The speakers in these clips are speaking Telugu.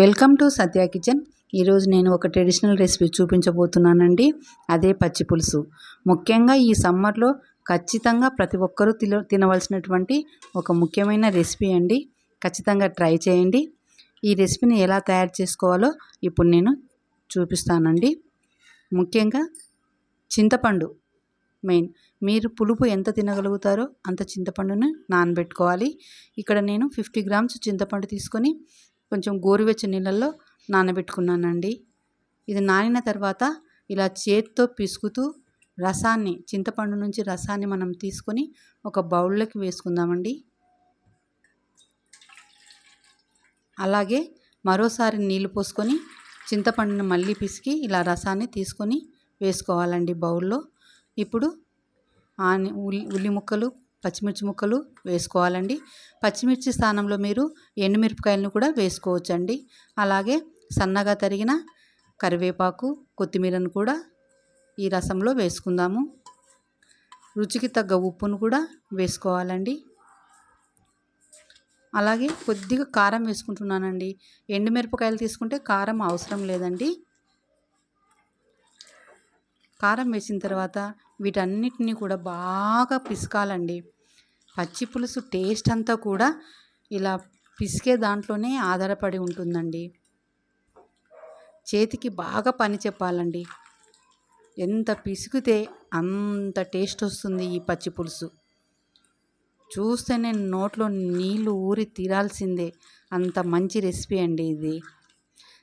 Welcome to Satya kitchen. ఈరోజు నేను ఒక ట్రెడిషనల్ రెసిపీ చూపించబోతున్నానండి. అదే పచ్చి పులుసు. ముఖ్యంగా ఈ సమ్మర్లో ఖచ్చితంగా ప్రతి ఒక్కరూ తిన తినవలసినటువంటి ఒక ముఖ్యమైన రెసిపీ అండి. ఖచ్చితంగా ట్రై చేయండి. ఈ రెసిపీని ఎలా తయారు చేసుకోవాలో ఇప్పుడు నేను చూపిస్తానండి. ముఖ్యంగా చింతపండు మెయిన్. మీరు పులుపు ఎంత తినగలుగుతారో అంత చింతపండును నానబెట్టుకోవాలి. ఇక్కడ నేను ఫిఫ్టీ గ్రామ్స్ చింతపండు తీసుకొని కొంచెం గోరువెచ్చని నీళ్ళల్లో నానబెట్టుకున్నానండి. ఇది నానిన తర్వాత ఇలా చేత్తో పిసుకుతూ రసాన్ని చింతపండు నుంచి రసాన్ని మనం తీసుకొని ఒక బౌల్లోకి వేసుకుందామండి. అలాగే మరోసారి నీళ్ళు పోసుకొని చింతపండుని మళ్ళీ పిసికి ఇలా రసాన్ని తీసుకొని వేసుకోవాలండి బౌల్లో. ఇప్పుడు ఆని ఉల్లి ఉల్లి ముక్కలు పచ్చిమిర్చి ముక్కలు వేసుకోవాలండి. పచ్చిమిర్చి స్థానంలో మీరు ఎండుమిరపకాయలను కూడా వేసుకోవచ్చండి. అలాగే సన్నగా తరిగిన కరివేపాకు కొత్తిమీరను కూడా ఈ రసంలో వేసుకుందాము. రుచికి తగ్గ ఉప్పును కూడా వేసుకోవాలండి. అలాగే కొద్దిగా కారం వేసుకుంటున్నానండి. ఎండుమిరపకాయలు తీసుకుంటే కారం అవసరం లేదండి. కారం వేసిన తర్వాత వీటన్నిటిని కూడా బాగా పిసకాలండి. పచ్చి పులుసు టేస్ట్ అంతా కూడా ఇలా పిసికే దాంట్లోనే ఆధారపడి ఉంటుందండి. చేతికి బాగా పని చెప్పాలండి. ఎంత పిసికితే అంత టేస్ట్ వస్తుంది ఈ పచ్చి పులుసు. చూస్తేనే నోట్లో నీళ్ళు ఊరి తీరాల్సిందే. అంత మంచి రెసిపీ అండి ఇది.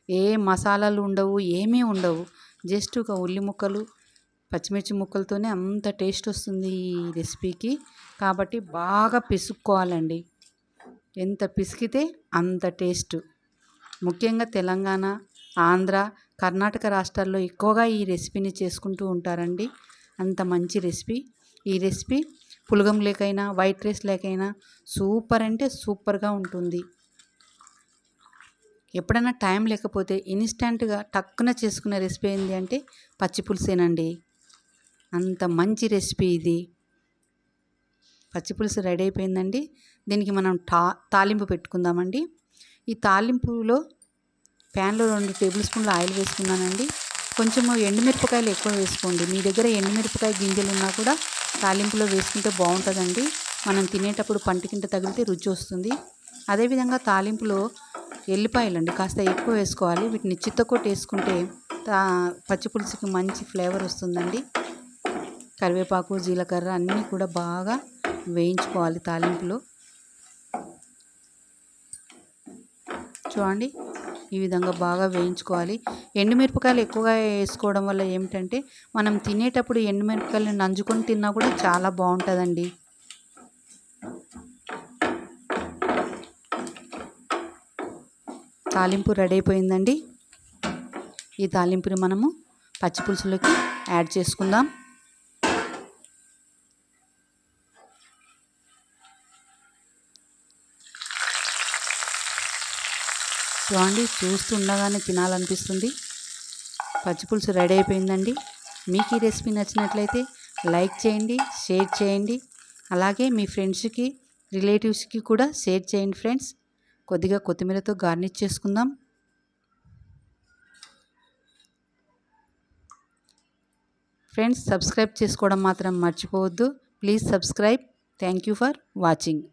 ఏ మసాలాలు ఉండవు ఏమీ ఉండవు. జస్ట్ ఒక ఉల్లి ముక్కలు పచ్చిమిర్చి ముక్కలతోనే అంత టేస్ట్ వస్తుంది ఈ రెసిపీకి. కాబట్టి బాగా పిసుక్కోవాలండి. ఎంత పిసికితే అంత టేస్ట్. ముఖ్యంగా తెలంగాణ ఆంధ్ర కర్ణాటక రాష్ట్రాల్లో ఎక్కువగా ఈ రెసిపీని చేసుకుంటూ ఉంటారండి. అంత మంచి రెసిపీ. ఈ రెసిపీ పులగం లేకైనా వైట్ రైస్ లేకైనా సూపర్ అంటే సూపర్గా ఉంటుంది. ఎప్పుడైనా టైం లేకపోతే ఇన్స్టెంట్గా టక్కున చేసుకునే రెసిపీ ఏంటి అంటే పచ్చి పులుసేనండి. అంత మంచి రెసిపీ ఇది. పచ్చిపులుసు రెడీ అయిపోయిందండి. దీనికి మనం టా తాలింపు పెట్టుకుందామండి. ఈ తాలింపులో ప్యాన్లో రెండు టేబుల్ స్పూన్ల ఆయిల్ వేసుకున్నానండి. కొంచెం ఎండుమిరపకాయలు ఎక్కువ వేసుకోండి. మీ దగ్గర ఎండుమిరపకాయ గింజలు ఉన్నా కూడా తాలింపులో వేసుకుంటే బాగుంటుందండి. మనం తినేటప్పుడు పంట కింద తగిలితే రుచి వస్తుంది. అదేవిధంగా తాలింపులో ఎల్లిపాయలండి కాస్త ఎక్కువ వేసుకోవాలి. వీటిని చిత్తకొట్టు వేసుకుంటే పచ్చిపులుసుకి మంచి ఫ్లేవర్ వస్తుందండి. కరివేపాకు జీలకర్ర అన్నీ కూడా బాగా వేయించుకోవాలి తాలింపులో. చూడండి ఈ విధంగా బాగా వేయించుకోవాలి. ఎండుమిరపకాయలు ఎక్కువగా వేసుకోవడం వల్ల ఏమిటంటే మనం తినేటప్పుడు ఎండుమిరపకాయలు నంజుకొని తిన్నా కూడా చాలా బాగుంటుందండి. తాలింపు రెడీ అయిపోయిందండి. ఈ తాలింపుని మనము పచ్చిపులుసులోకి యాడ్ చేసుకుందాం. చూడండి చూస్తుండగానే తినాలనిపిస్తుంది. పచ్చిపులుసు రెడీ అయిపోయిందండి. మీకు ఈ రెసిపీ నచ్చినట్లయితే లైక్ చేయండి షేర్ చేయండి. అలాగే మీ ఫ్రెండ్స్కి రిలేటివ్స్కి కూడా షేర్ చేయండి ఫ్రెండ్స్. కొద్దిగా కొత్తిమీరతో గార్నిష్ చేసుకుందాం. ఫ్రెండ్స్ సబ్స్క్రైబ్ చేసుకోవడం మాత్రం మర్చిపోవద్దు. Please subscribe. Thank you for watching.